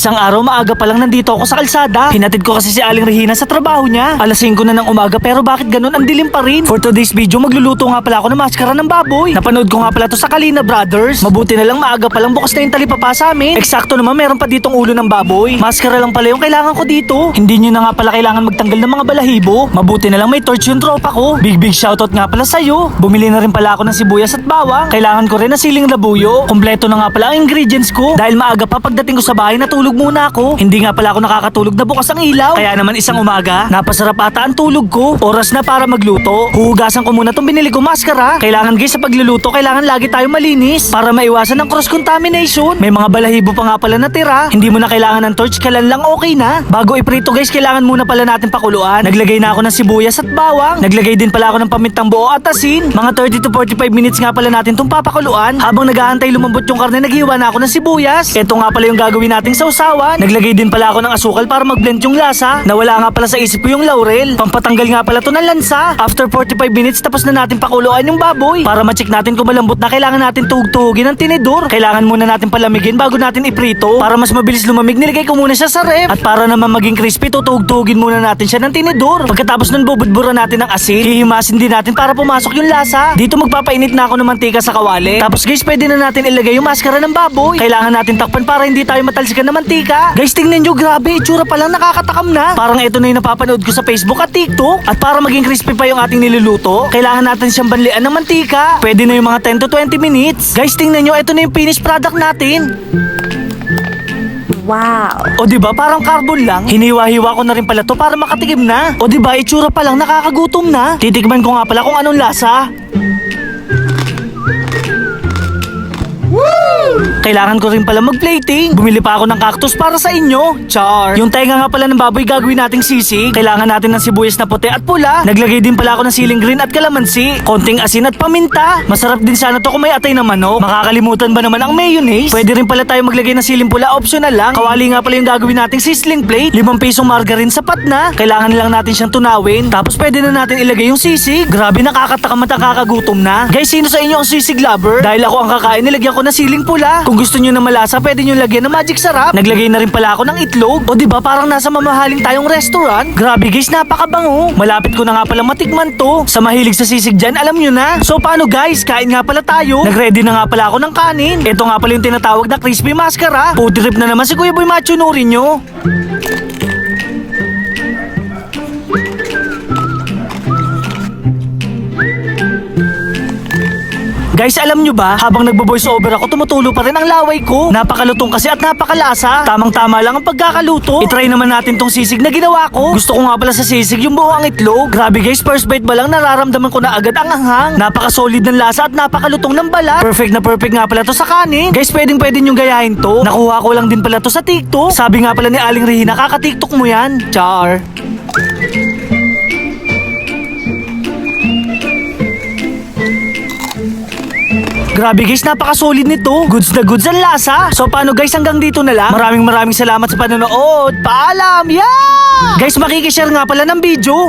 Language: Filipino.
Isang araw maaga pa lang nandito ako sa kalsada. Hinatid ko kasi si Aling Regina sa trabaho niya. Alas 5 na ng umaga pero bakit ganun ang dilim pa rin? For today's video magluluto nga pala ako ng maskara ng baboy. Napanood ko nga pala to sa Kalina Brothers. Mabuti na lang maaga pa lang bukas na yung talipapa sa amin. Eksakto naman meron pa ditong ulo ng baboy. Maskara lang pala yung kailangan ko dito. Hindi nyo na nga pala kailangan magtanggal ng mga balahibo. Mabuti na lang may torch yung tropa ko. Big big shoutout nga pala sa'yo. Bumili na rin pala ako ng sibuyas at bawang. Kailangan ko rin ng siling labuyo. Kompleto na nga pala ang ingredients ko. Dahil maaga pa pagdating ko sa bahay natulog muna ako. Hindi nga pala ako nakakatulog na bukas ang ilaw. Kaya naman isang umaga, napasarap ata ang tulog ko. Oras na para magluto. Huhugasan ko muna tong binili ko maskara. Kailangan guys sa pagluluto, kailangan lagi tayo malinis. Para maiwasan ng cross contamination. May mga balahibo pa nga pala natira. Hindi mo na kailangan ng torch, kalan lang okay na. Bago iprito guys, kailangan muna pala natin pakuluan. Naglagay na ako ng sibuyas at bawang. Naglagay din pala ako ng pamintang buo at asin. Mga 30 to 45 minutes nga pala natin itong papakuluan. Habang nag-aantay lumambot yung karne, naghiwa na ako ng sibuyas. Ito nga pala yung gagawin nating sausawan. Naglagay din pala ako ng asukal para mag-blend yung lasa. Nawala nga pala sa isip ko yung laurel. Pampatanggal nga pala to ng lansa. After 45 minutes, tapos na natin pakuluan yung baboy. Para ma-check natin kung malambot na, kailangan natin tuhog-tuhugin ng tinidor. Kailangan muna natin palamigin bago natin iprito. Para mas mabilis lumamig, nilagay ko muna siya sa ref. At para naman maging crispy, tutuhog-tuhugin muna natin siya ng tinidor. Pagkatapos nun, bubudburan natin ng asin. Hihimasin din natin para pumasok yung lasa. Dito magpapainit na ako ng mantika sa kawali. Tapos guys, pwede na natin ilagay yung maskara ng baboy. Kailangan natin takpan para hindi tayo matalsikan ng mantika. Guys, tingnan nyo, grabe, itsura pa lang nakakatakam na. Parang ito na yung napapanood ko sa Facebook at TikTok. At para maging crispy pa yung ating niluluto, kailangan natin siyang banlian ng mantika. Pwede na yung mga 10 to 20 minutes. Guys, tingnan nyo, ito na yung finished product natin. Wow. O di ba parang carbon lang? Hiniwa-hiwa ko na rin pala to para makatikim na. O di ba itsura pa lang nakakagutom na. Titikman ko nga pala kung anong lasa. Kailangan ko rin pala mag-plating. Bumili pa ako ng cactus para sa inyo. Char. Yung tenga nga pala ng baboy gagawin nating sisig. Kailangan natin ng sibuyas na puti at pula. Naglagay din pala ako ng siling green at kalamansi. Konting asin at paminta. Masarap din sana to kung may atay na manok. Makakalimutan ba naman ang mayonnaise? Pwede rin pala tayo maglagay ng siling pula optional lang. Kawali nga pala yung gagawin nating sizzling plate. Limang pisong margarine sapat na. Kailangan lang natin siyang tunawin. Tapos pwede na natin ilagay yung sisig. Grabe nakakatakam at nakakagutom na. Guys, sino sa inyo ang sisig lover? Dahil ako ang kakain, nilagyan ko ng siling pula. Kung gusto nyo na malasa, pwede nyo lagyan ng magic sarap. Naglagay na rin pala ako ng itlog. O di ba parang nasa mamahaling tayong restaurant? Grabe guys, napakabango. Malapit ko na nga pala matikman to. Sa mahilig sa sisig dyan, alam nyo na. So paano guys, kain nga pala tayo. Nagready na nga pala ako ng kanin. Ito nga pala yung tinatawag na crispy mascara. Food trip na naman si Kuya Boy Macho Nuri Guys, alam nyo ba, habang nagbo-voice over ako, tumutulo pa rin ang laway ko. Napakalutong kasi at napakalasa. Tamang-tama lang ang pagkakaluto. I-try naman natin tong sisig na ginawa ko. Gusto ko nga pala sa sisig yung buo ang itlog. Grabe guys, first bite ba lang nararamdaman ko na agad ang anghang. Napaka-solid ng lasa at napakalutong ng balat. Perfect na perfect nga pala to sa kanin. Guys, pwedeng pwede nyong gayahin to. Nakuha ko lang din pala to sa TikTok. Sabi nga pala ni Aling Rihina, kaka-TikTok mo yan. Char. Grabe guys, napaka-solid nito. Goods na goods ang lasa. So paano guys, hanggang dito na lang. Maraming maraming salamat sa panonood. Paalam! Yeah! Guys, makikishare nga pala ng video.